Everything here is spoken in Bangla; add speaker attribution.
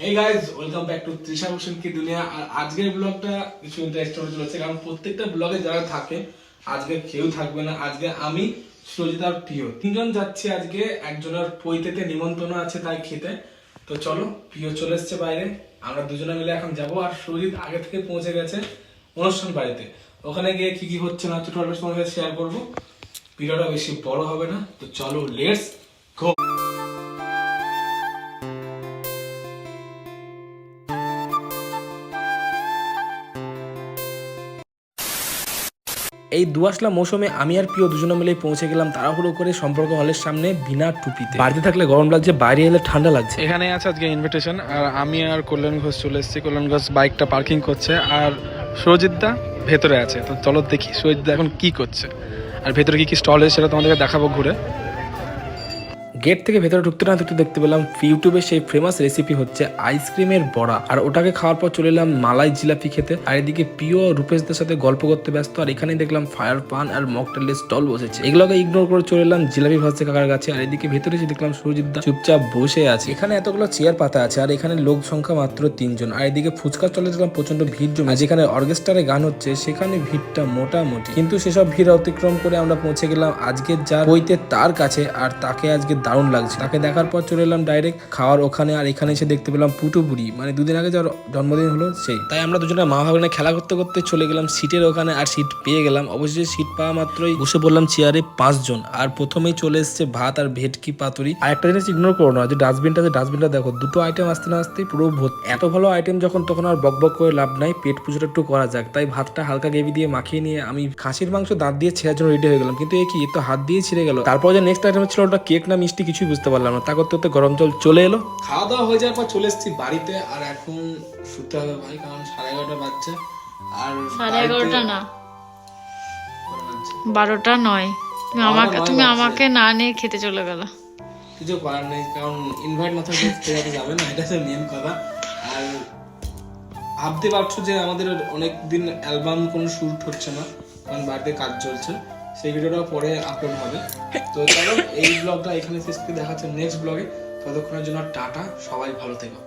Speaker 1: Hey guys welcome back to Trisha Bhushan কি দুনিয়া আর আজকের ব্লগটা কিছু ইন্টারেস্টিং হতে চলেছে কারণ প্রত্যেকটা ব্লগে যারা থাকে, আজকে কেউ থাকবে না। আজকে আমি সুরজিৎ আর প্রিয়। তিনজন যাচ্ছি আজকে, একজনের পৈতেতে নিমন্ত্রণ আছে তাই খেতে। তো চলো, প্রিয় চলে এসছে বাইরে। আমরা দুজনে মিলে এখন যাব। আর সুরজিৎ আগে থেকে পৌঁছে গেছে অনুষ্ঠান বাড়িতে। ওখানে গিয়ে কি কি হচ্ছে না ছোট ছোট তোমার শেয়ার করব। ভিডিওটা বেশি বড় হবে না। তো চলো লেটস গো এই দুয়াশলা মৌসুমে আমি আর প্রিয় দুজনে মিলে পৌঁছে গেলাম তাড়াহুড়ো করে সম্পর্ক হলের সামনে বিনা টুপিতে। বাড়িতে থাকলে গরম লাগছে, বাইরে এলে ঠান্ডা লাগছে।
Speaker 2: এখানে আছে আজকে ইনভিটেশন আর আমি আর কল্যাণ ঘোষ চলে এসেছি। কল্যাণ ঘোষ বাইকটা পার্কিং করছে, আর সুরজিৎদা ভেতরে আছে। তো চলো দেখি সুরজিৎদা এখন কি করছে, আর ভেতরে কি কি স্টল আছে সেটা তোমাদেরকে দেখাবো ঘুরে।
Speaker 1: গেট থেকে ভেতরে ঢুকতে না ঢুকতে দেখতে পেলাম ইউটিউবে সেই ফেমাস রেসিপি হচ্ছে আইসক্রিমের বড়া। আর ওটাকে খাওয়ার পর চলে এলাম মালাই জিলাপি খেতে। আর এদিকে প্রিয় রূপেশদের সাথে গল্প করতে ব্যস্ত। আর এখানে দেখলাম ফায়ার পান আর মকটেলের স্টল বসেছে। এগুলোকে ইগনোর করে চলে এলাম জিলাপি ভাজছে কাকার কাছে। আর এদিকে ভেতরে এসে দেখলাম সুরজিৎ দা চুপচাপ বসে আছে। এখানে এতগুলো চেয়ার পাতা আছে আর এখানে লোক সংখ্যা মাত্র তিনজন। আর এদিকে ফুচকা চলে দেখলাম প্রচণ্ড ভিড় জমে। যেখানে অর্কেস্ট্রারে গান হচ্ছে, সেখানে ভিড়টা মোটামুটি। কিন্তু সেসব ভিড় অতিক্রম করে আমরা পৌঁছে গেলাম আজকের যার বইতে তার কাছে। আর তাকে আজকে দারুণ লাগছে। তাকে দেখার পর চলে এলাম ডাইরেক্ট খাওয়ার ওখানে আর এখানে এসে দেখতে পেলাম পুটু বুড়ি। মানে দুদিন আগে যার জন্মদিন হলো সেই তাই আমরা দুজনে মা ভাগ্নে খেলা করতে করতে চলে গেলাম সিটের ওখানে আর সিট পেয়ে গেলাম। অবশ্যই সিট পাওয়া মাত্রই বসে পড়লাম চেয়ারে পাঁচজন। আর প্রথমেই চলে এসেছে ভাত আর ভেটকি পাতুরি। আর একটা জিনিস ইগনোর করো না, যে ডাস্টবিনটা যে ডাস্টবিনটা দেখো, দুটো আইটেম আসতে না আসতে পুরো ভর্তি। এত ভালো আইটেম যখন, তখন আর বক বক করে লাভ নাই। পেট পুজোটা একটু করা যাক। তাই ভাতটা হালকা গ্রেভি দিয়ে মাখিয়ে নিয়ে আমি খাসির মাংস, দাঁত দিয়ে ছেঁড়ার জন্য রেডি হয়ে গেলাম। কিন্তু এ কি তো হাত দিয়ে ছিঁড়ে গেল। তারপর যে নেক্সট আইটেম ছিল ওটা কেক না মিষ্টি কিছুই বুঝতে পারলাম না। তা করতে করতে গরম জল চলে এলো। খাওয়া দাওয়া হয়ে যাওয়ার পর চলে এসেছি বাড়িতে আর এখন শুতে হবে ভাই কারণ সাড়ে এগারোটা বাজছে। আর
Speaker 3: সাড়ে এগারোটা না। বারোটা নয়। তুমি আমাকে তুমি আমাকে না নিয়ে খেতে চলে গেল।
Speaker 1: কিছু করার নেই কারণ ইনভাইট না থাকলে খেতে যাবে না এটা হচ্ছে মেন কথা। আর ভাবতে পারছ যে আমাদের অনেক দিন অ্যালবাম কোনো শ্যুট হচ্ছে না কারণ বাড়িতে কাজ চলছে। সেই ভিডিওটা পরে আপলোড হবে। তো চলো, এই ব্লগটা এখানে শেষ করে দেখাচ্ছে নেক্সট ব্লগে। ততক্ষণের জন্য টাটা, সবাই ভালো থেকো।